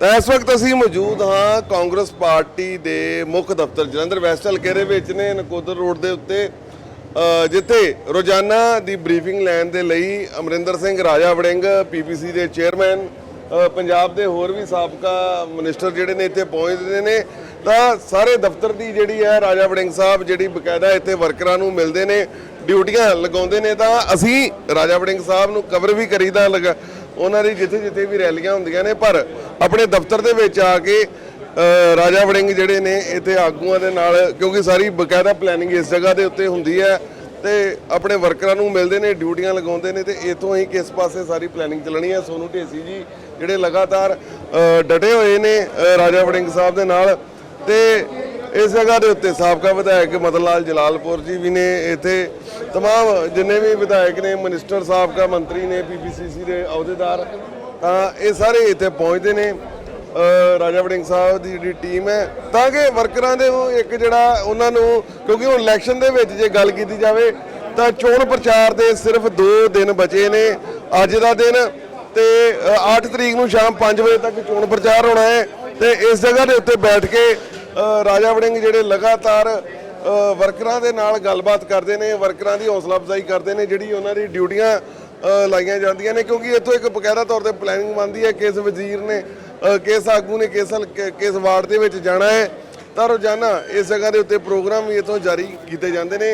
ਤਾਂ ਇਸ ਵਕਤ ਅਸੀਂ ਮੌਜੂਦ ਹਾਂ ਕਾਂਗਰਸ ਪਾਰਟੀ ਦੇ ਮੁੱਖ ਦਫ਼ਤਰ ਜਲੰਧਰ, ਵੈਸਟ ਹਲਕੇ ਵਿੱਚ ਨੇ ਨਕੋਦਰ ਰੋਡ ਦੇ ਉੱਤੇ ਜਿੱਥੇ ਰੋਜ਼ਾਨਾ ਦੀ ਬਰੀਫਿੰਗ ਲੈਣ ਦੇ ਲਈ ਅਮਰਿੰਦਰ ਸਿੰਘ, ਰਾਜਾ ਵੜਿੰਗ ਪੀਪੀਸੀ ਦੇ ਚੇਅਰਮੈਨ ਪੰਜਾਬ ਦੇ ਹੋਰ ਵੀ ਸਾਬਕਾ ਮਿਨਿਸਟਰ ਜਿਹੜੇ ਨੇ ਇੱਥੇ ਪਹੁੰਚਦੇ ਨੇ ਤਾਂ ਸਾਰੇ ਦਫ਼ਤਰ ਦੀ ਜਿਹੜੀ ਹੈ ਰਾਜਾ ਵੜਿੰਗ ਸਾਹਿਬ ਜਿਹੜੀ ਬਕਾਇਦਾ ਇੱਥੇ ਵਰਕਰਾਂ ਨੂੰ ਮਿਲਦੇ ਨੇ, ਡਿਊਟੀਆਂ ਲਗਾਉਂਦੇ ਨੇ, ਤਾਂ ਅਸੀਂ ਰਾਜਾ ਵੜਿੰਗ ਸਾਹਿਬ ਨੂੰ ਕਵਰ ਵੀ ਕਰੀਦਾ ਲਗਾ ਉਹਨਾਂ ਦੀ ਜਿੱਥੇ ਜਿੱਥੇ ਵੀ ਰੈਲੀਆਂ ਹੁੰਦੀਆਂ ਨੇ, ਪਰ ਆਪਣੇ ਦਫ਼ਤਰ ਦੇ ਵਿੱਚ ਆ ਕੇ ਰਾਜਾ ਵੜਿੰਗ ਜਿਹੜੇ ਨੇ, ਇੱਥੇ ਆਗੂਆਂ ਦੇ ਨਾਲ, ਕਿਉਂਕਿ ਸਾਰੀ ਬਕਾਇਦਾ ਪਲੈਨਿੰਗ ਇਸ ਜਗ੍ਹਾ ਦੇ ਉੱਤੇ ਹੁੰਦੀ ਹੈ ਤੇ ਆਪਣੇ ਵਰਕਰਾਂ ਨੂੰ ਮਿਲਦੇ ਨੇ, ਡਿਊਟੀਆਂ ਲਗਾਉਂਦੇ ਨੇ ਤੇ ਇਥੋਂ ਹੀ ਕਿਸ ਪਾਸੇ ਸਾਰੀ ਪਲੈਨਿੰਗ ਚੱਲਣੀ ਹੈ। ਸੋਨੂ ਢੇਸੀ ਜੀ ਜਿਹੜੇ ਲਗਾਤਾਰ ਡਟੇ ਹੋਏ ਨੇ ਰਾਜਾ ਵੜਿੰਗ ਸਾਹਿਬ ਦੇ ਨਾਲ ਤੇ ਇਸ ਜਗ੍ਹਾ ਦੇ ਉੱਤੇ ਸਾਬਕਾ ਵਿਧਾਇਕ ਮਦਨ ਲਾਲ ਜਲਾਲਪੁਰ ਜੀ ਵੀ ਨੇ ਇੱਥੇ तमाम ਜਿੰਨੇ ਵੀ ਵਿਧਾਇਕ ਨੇ ਮਿਨਿਸਟਰ ਸਾਬਕਾ ਮੰਤਰੀ ਨੇ ਪੀਪੀਸੀਸੀ ਦੇ ਅਹੁਦੇਦਾਰ ਤਾਂ ਇਹ ਸਾਰੇ ਇੱਥੇ ਪਹੁੰਚਦੇ ਨੇ ਅ, ਰਾਜਾ ਵੜਿੰਗ ਸਾਹਿਬ ਦੀ ਜਿਹੜੀ ਟੀਮ ਹੈ ਤਾਂ ਕਿ ਵਰਕਰਾਂ ਦੇ ਉਹ ਇੱਕ ਜਿਹੜਾ ਉਹਨਾਂ ਨੂੰ ਕਿਉਂਕਿ ਹੁਣ ਇਲੈਕਸ਼ਨ ਦੇ ਵਿੱਚ ਜੇ ਗੱਲ ਕੀਤੀ ਜਾਵੇ ਤਾਂ ਚੋਣ ਪ੍ਰਚਾਰ ਦੇ ਸਿਰਫ 2 ਦਿਨ ਬਚੇ ਨੇ ਅੱਜ ਦਾ ਦਿਨ ਤੇ ਅ, 8 ਤਰੀਕ ਨੂੰ ਸ਼ਾਮ 5 ਵਜੇ ਤੱਕ ਚੋਣ ਪ੍ਰਚਾਰ ਹੋਣਾ ਹੈ ਤੇ ਇਸ ਜਗ੍ਹਾ ਦੇ ਉੱਤੇ ਬੈਠ ਕੇ ਅ, ਰਾਜਾ ਵੜਿੰਗ ਜਿਹੜੇ ਲਗਾਤਾਰ ਵਰਕਰਾਂ ਦੇ ਨਾਲ ਗੱਲਬਾਤ ਕਰਦੇ ਨੇ ਵਰਕਰਾਂ ਦੀ ਹੌਸਲਾ ਅਫਜ਼ਾਈ ਕਰਦੇ ਨੇ ਜਿਹੜੀ ਉਹਨਾਂ ਦੀ ਡਿਊਟੀਆਂ ਲਾਈਆਂ ਜਾਂਦੀਆਂ ਨੇ ਕਿਉਂਕਿ ਇੱਥੋਂ ਇੱਕ ਬਕਾਇਦਾ ਤੌਰ ਤੇ ਪਲੈਨਿੰਗ ਬਣਦੀ ਹੈ ਕਿਸ ਵਜ਼ੀਰ ਨੇ ਕਿਸ ਆਗੂ ਨੇ ਕਿਸ ਹਲਕੇ- ਕਿਸ ਵਾਰਡ ਦੇ ਵਿੱਚ ਜਾਣਾ ਹੈ। ਤਾਂ ਰੋਜ਼ਾਨਾ ਇਸ ਜਗ੍ਹਾ ਦੇ ਉੱਤੇ ਪ੍ਰੋਗਰਾਮ ਵੀ ਇੱਥੋਂ ਜਾਰੀ ਕੀਤੇ ਜਾਂਦੇ ਨੇ।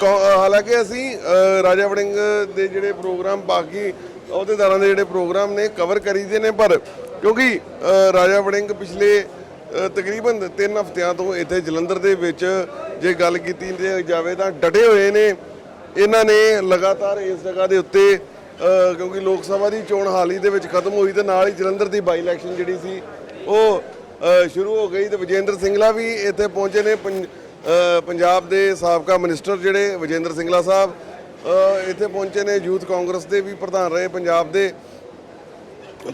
ਕੌ- ਅ, ਹਾਲਾਂਕਿ ਅਸੀਂ ਰਾਜਾ ਵੜਿੰਗ ਦੇ ਜਿਹੜੇ ਪ੍ਰੋਗਰਾਮ ਬਾਕੀ ਅਹੁਦੇਦਾਰਾਂ ਦੇ ਜਿਹੜੇ ਪ੍ਰੋਗਰਾਮ ਨੇ ਕਵਰ ਕਰੀਦੇ ਨੇ ਪਰ ਕਿਉਂਕਿ ਰਾਜਾ ਵੜਿੰਗ ਪਿਛਲੇ ਤਕਰੀਬਨ 3 ਹਫ਼ਤਿਆਂ ਤੋਂ ਇੱਥੇ ਜਲੰਧਰ ਦੇ ਵਿੱਚ ਜੇ ਗੱਲ ਕੀਤੀ ਜਾਵੇ ਤਾਂ ਡਟੇ ਹੋਏ ਨੇ। ਇਹਨਾਂ ਨੇ ਲਗਾਤਾਰ ਇਸ ਜਗ੍ਹਾ ਦੇ ਉੱਤੇ ਕਿਉਂਕਿ ਲੋਕ ਸਭਾ ਦੀ ਚੋਣ ਹਾਲ ਹੀ ਦੇ ਵਿੱਚ ਖਤਮ ਹੋਈ ਤੇ ਨਾਲ ਹੀ ਜਲੰਧਰ ਦੀ ਬਾਈ ਇਲੈਕਸ਼ਨ ਜਿਹੜੀ ਸੀ, ਉਹ ਸ਼ੁਰੂ ਹੋ ਗਈ ਤੇ ਵਿਜੇਂਦਰ ਸਿੰਗਲਾ ਵੀ ਇੱਥੇ ਪਹੁੰਚੇ ਨੇ। ਪੰਜ- ਪੰਜਾਬ ਦੇ ਸਾਬਕਾ ਮਿਨਿਸਟਰ ਜਿਹੜੇ ਵਿਜੇਂਦਰ ਸਿੰਗਲਾ ਸਾਹਿਬ ਇੱਥੇ ਪਹੁੰਚੇ ਨੇ। ਯੂਥ ਕਾਂਗਰਸ ਦੇ ਵੀ ਪ੍ਰਧਾਨ ਰਹੇ ਪੰਜਾਬ ਦੇ।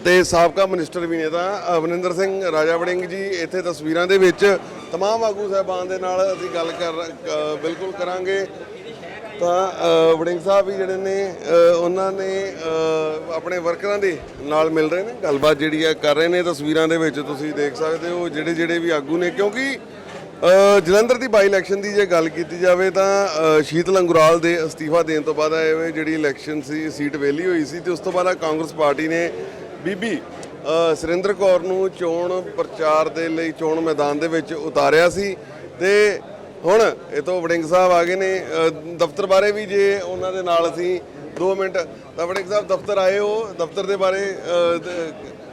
ਤੇ ਸਾਬਕਾ ਮਿਨਿਸਟਰ ਵੀ ਨੇ ਤਾਂ ਅਵਨਿੰਦਰ ਸਿੰਘ ਰਾਜਾ ਵੜਿੰਗ ਜੀ ਇੱਥੇ ਤਸਵੀਰਾਂ ਦੇ ਵਿੱਚ तमाम ਆਗੂ ਸਾਹਿਬਾਨ ਦੇ ਨਾਲ ਅਸੀਂ ਗੱਲ ਕਰ ਅ, ਬਿਲਕੁਲ ਕਰਾਂਗੇ ਤਾਂ ਅ, ਵੜਿੰਗ ਸਾਹਿਬ ਵੀ ਜਿਹੜੇ ਨੇ ਅ, ਉਹਨਾਂ ਨੇ ਅ, ਆਪਣੇ ਵਰਕਰਾਂ ਦੇ ਨਾਲ ਮਿਲ ਰਹੇ ਨੇ ਗੱਲਬਾਤ ਜਿਹੜੀ ਹੈ ਕਰ ਰਹੇ ਨੇ ਤਸਵੀਰਾਂ ਦੇ ਵਿੱਚ ਤੁਸੀਂ ਦੇਖ ਸਕਦੇ ਹੋ ਜਿਹੜੇ ਜਿਹੜੇ ਵੀ ਆਗੂ ਨੇ ਕਿਉਂਕਿ ਅ, ਜਲੰਧਰ ਦੀ ਬਾਈ ਇਲੈਕਸ਼ਨ ਦੀ ਜੇ ਗੱਲ ਕੀਤੀ ਜਾਵੇ ਤਾਂ ਅ, ਸ਼ੀਤਲ ਅੰਗੁਰਾਲ ਦੇ ਅਸਤੀਫਾ ਦੇਣ ਤੋਂ ਬਾਅਦ ਇਹ ਜਿਹੜੀ ਇਲੈਕਸ਼ਨ ਸੀ ਸੀਟ ਵੇਲੀ ਹੋਈ ਸੀ ਤੇ ਉਸ ਤੋਂ ਬਾਅਦ ਕਾਂਗਰਸ ਪਾਰਟੀ ਨੇ ਬੀਬੀ ਸੁਰਿੰਦਰ ਕੌਰ ਨੂੰ ਚੋਣ ਪ੍ਰਚਾਰ ਦੇ ਲਈ ਚੋਣ ਮੈਦਾਨ ਦੇ ਵਿੱਚ ਉਤਾਰਿਆ ਸੀ ਤੇ ਹੁਣ ਇਹ ਤੋਂ ਵੜਿੰਗ ਸਾਹਿਬ ਆ ਗਏ ਨੇ। ਦਫ਼ਤਰ ਬਾਰੇ ਵੀ ਜੇ ਉਹਨਾਂ ਦੇ ਨਾਲ ਅਸੀਂ 2 ਮਿੰਟ ਤਾਂ ਵੜਿੰਗ ਸਾਹਿਬ ਦਫ਼ਤਰ ਆਏ ਹੋ। ਦਫ਼ਤਰ ਦੇ ਬਾਰੇ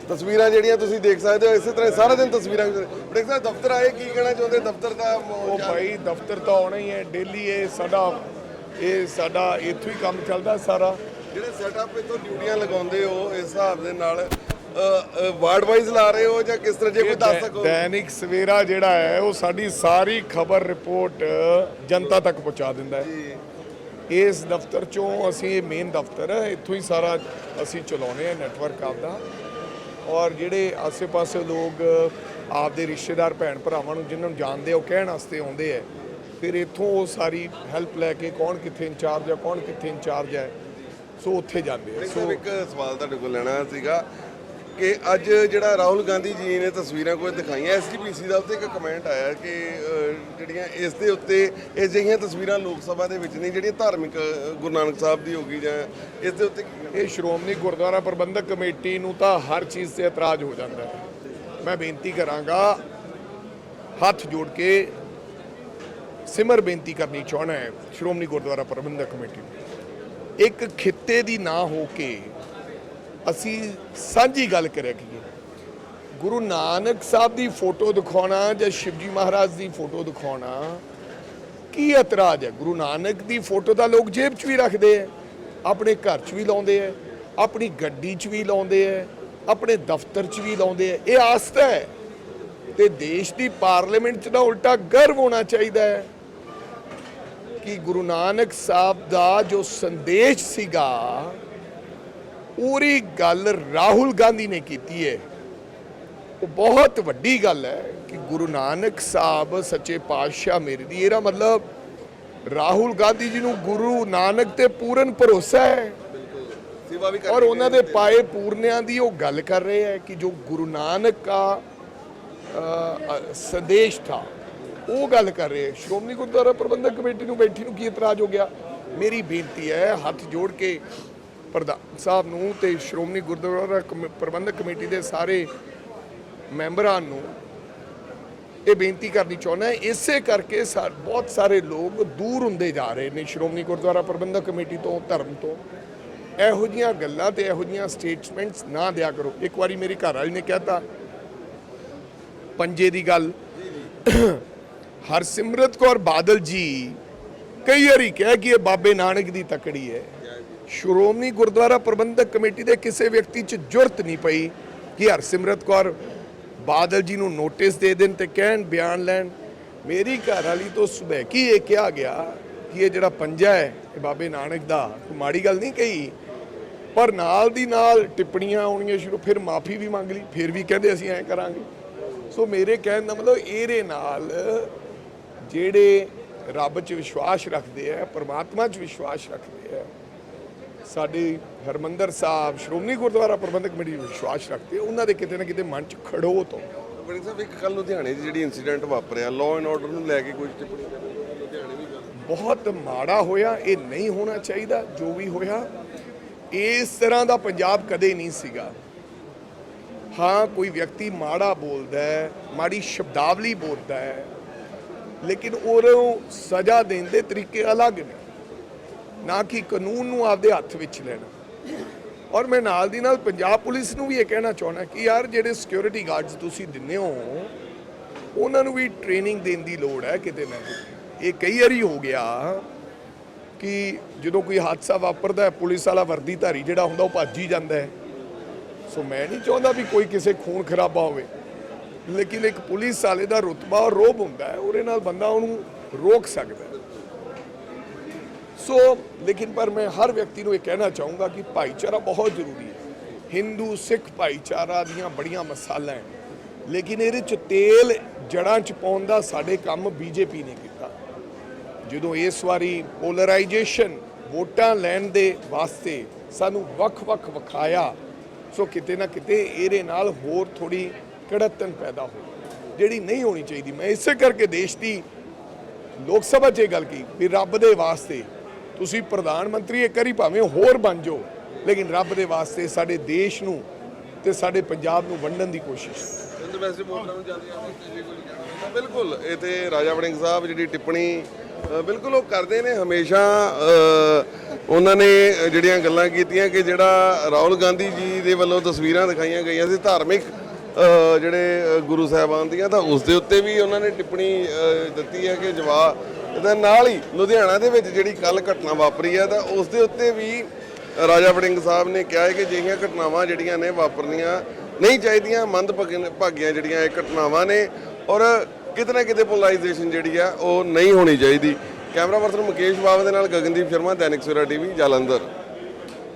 ਤਸਵੀਰਾਂ ਜਿਹੜੀਆਂ ਤੁਸੀਂ ਦੇਖ ਸਕਦੇ ਹੋ ਇਸੇ ਤਰ੍ਹਾਂ ਸਾਰਾ ਦਿਨ ਤਸਵੀਰਾਂ ਵੜਿੰਗ ਸਾਹਿਬ ਦਫ਼ਤਰ ਆਏ ਕੀ ਕਹਿਣਾ ਚਾਹੁੰਦੇ? ਦਫ਼ਤਰ ਦਾ ਉਹ ਭਾਈ ਦਫ਼ਤਰ ਤਾਂ ਆਉਣਾ ਹੀ ਹੈ। ਡੇਲੀ ਇਹ ਸਾਡਾ ਇਹ ਸਾਡਾ ਇੱਥੋਂ ਹੀ ਕੰਮ ਚੱਲਦਾ ਸਾਰਾ। ਜਿਹੜੇ ਸੈਟਅਪ ਇਥੋਂ ਡਿਊਟੀਆਂ ਲਗਾਉਂਦੇ ਹੋ ਇਸ ਹਿਸਾਬ ਦੇ ਨਾਲ ਵਾਰਡ ਵਾਈਜ਼ ਲਾ ਰਹੇ ਹੋ ਜਾਂ ਕਿਸ ਤਰ੍ਹਾਂ? ਜੇ ਕੋਈ ਦੱਸ ਸਕੋ। ਦੈਨਿਕ ਸਵੇਰਾ ਜਿਹੜਾ ਹੈ ਉਹ ਸਾਡੀ ਸਾਰੀ ਖਬਰ ਰਿਪੋਰਟ ਜਨਤਾ ਤੱਕ ਪਹੁੰਚਾ ਦਿੰਦਾ ਹੈ। ਇਸ ਦਫ਼ਤਰ ਚੋਂ ਅਸੀਂ ਇਹ ਮੇਨ ਦਫ਼ਤਰ ਹੈ ਇੱਥੋਂ ਹੀ ਸਾਰਾ ਅਸੀਂ ਚਲਾਉਨੇ ਆ ਨੈਟਵਰਕ ਆਪਦਾ। ਔਰ ਜਿਹੜੇ ਆਸੇ-ਪਾਸੇ ਲੋਕ ਆਪਦੇ ਰਿਸ਼ਤੇਦਾਰ ਭੈਣ ਭਰਾਵਾਂ ਨੂੰ ਜਿਨ੍ਹਾਂ ਨੂੰ ਜਾਣਦੇ ਉਹ ਕਹਿਣ ਵਾਸਤੇ ਆਉਂਦੇ ਆ। ਫਿਰ ਇੱਥੋਂ ਉਹ ਸਾਰੀ ਹੈਲਪ ਲੈ ਕੇ ਕੌਣ ਕਿੱਥੇ ਇੰਚਾਰਜ ਹੈ ਕੌਣ ਕਿੱਥੇ ਇੰਚਾਰਜ ਹੈ ਸੋ ਉੱਥੇ ਜਾਂਦੇ ਆ। ਸੋ ਇੱਕ ਸਵਾਲ ਤੁਹਾਡੇ ਕੋਲ ਲੈਣਾ ਸੀਗਾ ਕਿ ਅੱਜ ਜਿਹੜਾ ਰਾਹੁਲ ਗਾਂਧੀ ਜੀ ਨੇ ਤਸਵੀਰਾਂ ਕੋਈ ਦਿਖਾਈਆਂ ਐਸਜੀਪੀਸੀ ਦਾ ਉੱਤੇ ਇੱਕ ਕਮੈਂਟ ਆਇਆ ਕਿ ਜਿਹੜੀਆਂ ਇਸ ਦੇ ਉੱਤੇ ਇਸ ਜਿਹੀਆਂ ਤਸਵੀਰਾਂ ਲੋਕ ਸਭਾ ਦੇ ਵਿੱਚ ਨਹੀਂ ਜਿਹੜੀਆਂ ਧਾਰਮਿਕ ਗੁਰੂ ਨਾਨਕ ਸਾਹਿਬ ਦੀ ਹੋ ਗਈ ਜਾਂ ਇਸ ਦੇ ਉੱਤੇ? ਇਹ ਸ਼੍ਰੋਮਣੀ ਗੁਰਦੁਆਰਾ ਪ੍ਰਬੰਧਕ ਕਮੇਟੀ ਨੂੰ ਤਾਂ ਹਰ ਚੀਜ਼ ਤੇ ਇਤਰਾਜ਼ ਹੋ ਜਾਂਦਾ ਹੈ। ਮੈਂ ਬੇਨਤੀ ਕਰਾਂਗਾ ਹੱਥ ਜੋੜ ਕੇ ਸਿਮਰ ਬੇਨਤੀ ਕਰਨੀ ਚਾਹਣਾ ਹੈ ਸ਼੍ਰੋਮਣੀ ਗੁਰਦੁਆਰਾ ਪ੍ਰਬੰਧਕ ਕਮੇਟੀ ਨੂੰ। ਇੱਕ ਖਿੱਤੇ ਦੀ ਨਾ ਹੋ ਕੇ ਅਸੀਂ ਸਾਂਝੀ ਗੱਲ ਕਰਿਆ ਕਿ ਗੁਰੂ ਨਾਨਕ ਸਾਹਿਬ ਦੀ ਫੋਟੋ ਦਿਖਾਉਣਾ ਜਾਂ ਸ਼ਿਵਜੀ ਮਹਾਰਾਜ ਦੀ ਫੋਟੋ ਦਿਖਾਉਣਾ ਕੀ ਇਤਰਾਜ਼ ਹੈ? ਗੁਰੂ ਨਾਨਕ ਦੀ ਫੋਟੋ ਤਾਂ ਲੋਕ ਜੇਬ 'ਚ ਵੀ ਰੱਖਦੇ ਆ ਆਪਣੇ ਘਰ 'ਚ ਵੀ ਲਾਉਂਦੇ ਆ ਆਪਣੀ ਗੱਡੀ 'ਚ ਵੀ ਲਾਉਂਦੇ ਆ ਆਪਣੇ ਦਫ਼ਤਰ 'ਚ ਵੀ ਲਾਉਂਦੇ ਆ ਇਹ ਆਸਥਾ ਹੈ ਤੇ ਦੇਸ਼ ਦੀ ਪਾਰਲੀਮੈਂਟ 'ਚ ਤਾਂ ਉਲਟਾ ਗਰਵ ਹੋਣਾ ਚਾਹੀਦਾ ਹੈ। ਕਿ ਗੁਰੂ ਨਾਨਕ ਸਾਹਿਬ ਦਾ ਜੋ ਸੰਦੇਸ਼ ਸੀਗਾ ਪੂਰੀ ਗੱਲ ਰਾਹੁਲ ਗਾਂਧੀ ਨੇ ਕੀਤੀ ਹੈ ਉਹ ਬਹੁਤ ਵੱਡੀ ਗੱਲ ਹੈ ਕਿ ਗੁਰੂ ਨਾਨਕ ਸਾਹਿਬ ਸੱਚੇ ਪਾਤਸ਼ਾਹ ਮੇਰੇ ਦੀ। ਇਹਦਾ ਮਤਲਬ ਰਾਹੁਲ ਗਾਂਧੀ ਜੀ ਨੂੰ ਗੁਰੂ ਨਾਨਕ ਤੇ ਪੂਰਨ ਭਰੋਸਾ ਹੈ। ਸੇਵਾ ਵੀ ਔਰ ਉਹਨਾਂ ਦੇ ਪਾਏ ਪੂਰਨਿਆਂ ਦੀ ਉਹ ਗੱਲ ਕਰ ਰਹੇ ਹੈ ਕਿ ਜੋ ਗੁਰੂ ਨਾਨਕ ਦਾ ਸੰਦੇਸ਼ ਥਾ ਉਹ ਗੱਲ ਕਰ ਰਹੇ ਸ਼੍ਰੋਮਣੀ ਗੁਰਦੁਆਰਾ ਪ੍ਰਬੰਧਕ ਕਮੇਟੀ ਨੂੰ ਬੈਠੀ ਨੂੰ ਕੀ ਇਤਰਾਜ਼ ਹੋ ਗਿਆ? ਮੇਰੀ ਬੇਨਤੀ ਹੈ, ਹੱਥ ਜੋੜ ਕੇ ਪ੍ਰਧਾਨ ਸਾਹਿਬ ਨੂੰ ਤੇ ਸ਼੍ਰੋਮਣੀ ਗੁਰਦੁਆਰਾ ਕਮ- ਪ੍ਰਬੰਧਕ ਕਮੇਟੀ ਦੇ ਸਾਰੇ ਮੈਂਬਰਾਂ ਨੂੰ ਇਹ ਬੇਨਤੀ ਕਰਨੀ ਚਾਹੁੰਦਾ ਇਸੇ ਕਰਕੇ ਸਾ- ਬਹੁਤ ਸਾਰੇ ਲੋਕ ਦੂਰ ਹੁੰਦੇ ਜਾ ਰਹੇ ਨੇ ਸ਼੍ਰੋਮਣੀ ਗੁਰਦੁਆਰਾ ਪ੍ਰਬੰਧਕ ਕਮੇਟੀ ਤੋਂ, ਧਰਮ ਤੋਂ। ਇਹੋ ਜੀਆਂ ਗੱਲਾਂ ਤੇ ਇਹੋ ਜੀਆਂ ਸਟੇਟਮੈਂਟਸ ਨਾ ਦਿਆ ਕਰੋ। ਇੱਕ ਵਾਰੀ ਮੇਰੀ ਘਰ ਵਾਲੀ ਨੇ ਕਹਿਤਾ, ਪੰਜੇ ਦੀ ਗੱਲ। ਹਰਸਿਮਰਤ ਕੌਰ ਬਾਦਲ ਜੀ ਕਈ ਵਾਰੀ ਕਹਿ ਕਿ ਇਹ ਬਾਬੇ ਨਾਨਕ ਦੀ ਤਕੜੀ ਹੈ। ਸ਼੍ਰੋਮਣੀ ਗੁਰਦੁਆਰਾ ਪ੍ਰਬੰਧਕ ਕਮੇਟੀ ਦੇ ਕਿਸੇ ਵਿਅਕਤੀ 'ਚ ਜੁਰਤ ਨਹੀਂ ਪਈ ਕਿ ਹਰਸਿਮਰਤ ਕੌਰ ਬਾਦਲ ਜੀ ਨੂੰ ਨੋਟਿਸ ਦੇ ਦੇਣ ਤੇ ਕਹਿਣ, ਬਿਆਨ ਲੈਣ। ਮੇਰੀ ਘਰ ਵਾਲੀ ਤੋਂ ਸੁਬਹ ਕੀ ਇਹ ਕਿਹਾ ਗਿਆ ਕਿ ਇਹ ਜਿਹੜਾ ਪੰਜਾ ਹੈ, ਇਹ ਬਾਬੇ ਨਾਨਕ ਦਾ ਮਾੜੀ ਗੱਲ ਨਹੀਂ ਕਹੀ। ਪਰ ਨਾਲ ਦੀ ਨਾਲ ਟਿੱਪਣੀਆਂ ਆਉਣੀਆਂ ਸ਼ੁਰੂ, ਫਿਰ ਮਾਫੀ ਵੀ ਮੰਗ ਲਈ, ਫਿਰ ਵੀ ਕਹਿੰਦੇ ਅਸੀਂ ਐਂ ਕਰਾਂਗੇ। ਸੋ ਮੇਰੇ ਕਹਿਣ ਦਾ ਮਤਲਬ ਇਹਦੇ ਨਾਲ ਜਿਹੜੇ ਰੱਬ 'ਚ ਵਿਸ਼ਵਾਸ ਰੱਖਦੇ ਆ ਪ੍ਰਮਾਤਮਾ 'ਚ ਵਿਸ਼ਵਾਸ ਰੱਖਦੇ ਆ ਸਾਡੇ ਹਰਮੰਦਰ ਸਾਹਿਬ ਸ਼੍ਰੋਮਣੀ ਗੁਰਦੁਆਰਾ ਪ੍ਰਬੰਧਕ ਕਮੇਟੀ 'ਚ ਵਿਸ਼ਵਾਸ ਰੱਖਦੇ ਆ, ਉਹਨਾਂ ਦੇ ਕਿਤੇ ਨਾ ਕਿਤੇ ਮਨ 'ਚ ਖੜੋ ਤੋਂ ਬੜੀ ਸਾਹਿਬ ਇੱਕ ਕੱਲ ਲੁਧਿਆਣੇ 'ਚ ਜਿਹੜੀ ਇਨਸੀਡੈਂਟ ਵਾਪਰਿਆ ਲਾਅ ਐਂਡ ਆਰਡਰ ਨੂੰ ਲੈ ਕੇ ਕੁਝ ਟਿੱਪਣੀ ਬਹੁਤ ਮਾੜਾ ਹੋਇਆ ਇਹ ਨਹੀਂ ਹੋਣਾ ਚਾਹੀਦਾ ਜੋ ਵੀ ਹੋਇਆ ਇਸ ਤਰ੍ਹਾਂ ਦਾ ਪੰਜਾਬ ਕਦੇ ਨਹੀਂ ਸੀਗਾ। ਹਾਂ ਕੋਈ ਵਿਅਕਤੀ ਮਾੜਾ ਬੋਲਦਾ ਹੈ ਮਾੜੀ ਸ਼ਬਦਾਵਲੀ ਬੋਲਦਾ ਹੈ ਲੇਕਿਨ ਉਹਨੂੰ ਸਜ਼ਾ ਦੇਣ ਦੇ ਤਰੀਕੇ ਅਲੱਗ ਨੇ। ਨਾ ਕਿ ਕਾਨੂੰਨ ਨੂੰ ਆਪਦੇ ਹੱਥ ਵਿੱਚ ਲੈਣਾ। ਔਰ ਮੈਂ ਨਾਲ ਦੀ ਨਾਲ ਪੰਜਾਬ ਪੁਲਿਸ ਨੂੰ ਵੀ ਇਹ ਕਹਿਣਾ ਚਾਹੁੰਦਾ ਕਿ ਯਾਰ ਜਿਹੜੇ ਸਿਕਿਉਰਿਟੀ ਗਾਰਡਸ ਤੁਸੀਂ ਦਿੰਦੇ ਹੋ, ਉਹਨਾਂ ਨੂੰ ਵੀ ਟ੍ਰੇਨਿੰਗ ਦੇਣ ਦੀ ਲੋੜ ਹੈ ਕਿਤੇ ਨਾ ਕਿਤੇ। ਇਹ ਕਈ ਵਾਰੀ ਹੋ ਗਿਆ ਕਿ ਜਦੋਂ ਕੋਈ ਹਾਦਸਾ ਵਾਪਰਦਾ ਹੈ, ਪੁਲਿਸ ਵਾਲਾ ਵਰਦੀਧਾਰੀ ਜਿਹੜਾ ਹੁੰਦਾ ਉਹ ਭੱਜ ਹੀ ਜਾਂਦਾ ਹੈ। ਸੋ ਮੈਂ ਨਹੀਂ ਚਾਹੁੰਦਾ ਵੀ ਕੋਈ ਕਿਸੇ ਖੂਨ ਖਰਾਬਾ ਹੋਵੇ। ਲੇਕਿਨ ਇੱਕ ਪੁਲਿਸ ਵਾਲੇ ਦਾ ਰੁਤਬਾ ਔਰ ਰੋਬ ਹੁੰਦਾ ਹੈ, ਉਹਦੇ ਨਾਲ ਬੰਦਾ ਉਹਨੂੰ ਰੋਕ ਸਕਦਾ ਹੈ। ਸੋ ਲੇਕਿਨ ਪਰ ਮੈਂ ਹਰ ਵਿਅਕਤੀ ਨੂੰ ਇਹ ਕਹਿਣਾ ਚਾਹੂੰਗਾ ਕਿ ਭਾਈਚਾਰਾ ਬਹੁਤ ਜ਼ਰੂਰੀ ਹੈ। ਹਿੰਦੂ ਸਿੱਖ ਭਾਈਚਾਰਾ ਦੀਆਂ ਬੜੀਆਂ ਮਸਾਲਾਂ ਹੈ। ਲੇਕਿਨ ਇਹਦੇ ਚ ਤੇਲ ਜੜਾਂ ਚ ਪਾਉਣ ਦਾ ਸਾਡੇ ਕੰਮ ਬੀਜੇਪੀ ਨੇ ਕੀਤਾ। ਜਦੋਂ ਇਸ ਵਾਰੀ ਪੋਲਰਾਈਜੇਸ਼ਨ ਵੋਟਾਂ ਲੈਣ ਦੇ ਵਾਸਤੇ ਸਾਨੂੰ ਵੱਖ-ਵੱਖ ਵਿਖਾਇਆ ਸੋ ਕਿਤੇ ਨਾ ਕਿਤੇ ਇਹਦੇ ਨਾਲ ਹੋਰ ਥੋੜੀ ਕੜਤਨ ਪੈਦਾ ਹੋਈ ਜਿਹੜੀ ਨਹੀਂ ਹੋਣੀ ਚਾਹੀਦੀ। ਮੈਂ ਇਸੇ ਕਰਕੇ ਦੇਸ਼ ਦੀ ਲੋਕ ਸਭਾ 'ਚ ਇਹ ਗੱਲ ਕੀ ਵੀ ਰੱਬ ਦੇ ਵਾਸਤੇ ਤੁਸੀਂ ਪ੍ਰਧਾਨ ਮੰਤਰੀ ਇੱਕ ਵਾਰੀ ਭਾਵੇਂ ਹੋਰ ਬਣ ਜਾਓ, ਲੇਕਿਨ ਰੱਬ ਦੇ ਵਾਸਤੇ ਸਾਡੇ ਦੇਸ਼ ਨੂੰ ਤੇ ਸਾਡੇ ਪੰਜਾਬ ਨੂੰ ਵੰਡਣ ਦੀ ਕੋਸ਼ਿਸ਼ ਬਿਲਕੁਲ, ਇਹ ਤੇ ਰਾਜਾ ਵੜਿੰਗ ਸਾਹਿਬ ਜਿਹੜੀ ਟਿੱਪਣੀ ਬਿਲਕੁਲ ਉਹ ਕਰਦੇ ਨੇ ਹਮੇਸ਼ਾ ਉਹਨਾਂ ਨੇ ਜਿਹੜੀਆਂ ਗੱਲਾਂ ਕੀਤੀਆਂ ਕਿ ਜਿਹੜਾ ਰਾਹੁਲ ਗਾਂਧੀ ਜੀ ਦੇ ਵੱਲੋਂ ਤਸਵੀਰਾਂ ਦਿਖਾਈਆਂ ਗਈਆਂ ਸੀ ਧਾਰਮਿਕ ਜਿਹੜੇ ਗੁਰੂ ਸਾਹਿਬਾਨ ਦੀਆਂ, ਤਾਂ ਉਸ ਦੇ ਉੱਤੇ ਵੀ ਉਹਨਾਂ ਨੇ ਟਿੱਪਣੀ ਦਿੱਤੀ ਹੈ ਕਿ ਜਵਾਬ ਇਹਦੇ ਨਾਲ ਹੀ ਲੁਧਿਆਣਾ ਦੇ ਵਿੱਚ ਜਿਹੜੀ ਕੱਲ ਘਟਨਾ ਵਾਪਰੀ ਹੈ, ਤਾਂ ਉਸ ਦੇ ਉੱਤੇ ਵੀ ਰਾਜਾ ਵੜਿੰਗ ਸਾਹਿਬ ਨੇ ਕਿਹਾ ਹੈ ਕਿ ਅਜਿਹੀਆਂ ਘਟਨਾਵਾਂ ਜਿਹੜੀਆਂ ਨੇ ਵਾਪਰਨੀਆਂ ਨਹੀਂ ਚਾਹੀਦੀਆਂ, ਮੰਦ ਭਾਗੀਆਂ ਜਿਹੜੀਆਂ ਇਹ ਘਟਨਾਵਾਂ ਨੇ, ਔਰ ਕਿਤੇ ਨਾ ਕਿਤੇ ਪੋਲਰਾਈਜੇਸ਼ਨ ਜਿਹੜੀ ਆ, ਉਹ ਨਹੀਂ ਹੋਣੀ ਚਾਹੀਦੀ। ਕੈਮਰਾ ਪਰਸਨ ਮੁਕੇਸ਼ ਬਾਵਾ ਦੇ ਨਾਲ ਗਗਨਦੀਪ ਸ਼ਰਮਾ, ਦੈਨਿਕ ਸਵੇਰਾ ਟੀਵੀ, ਜਲੰਧਰ।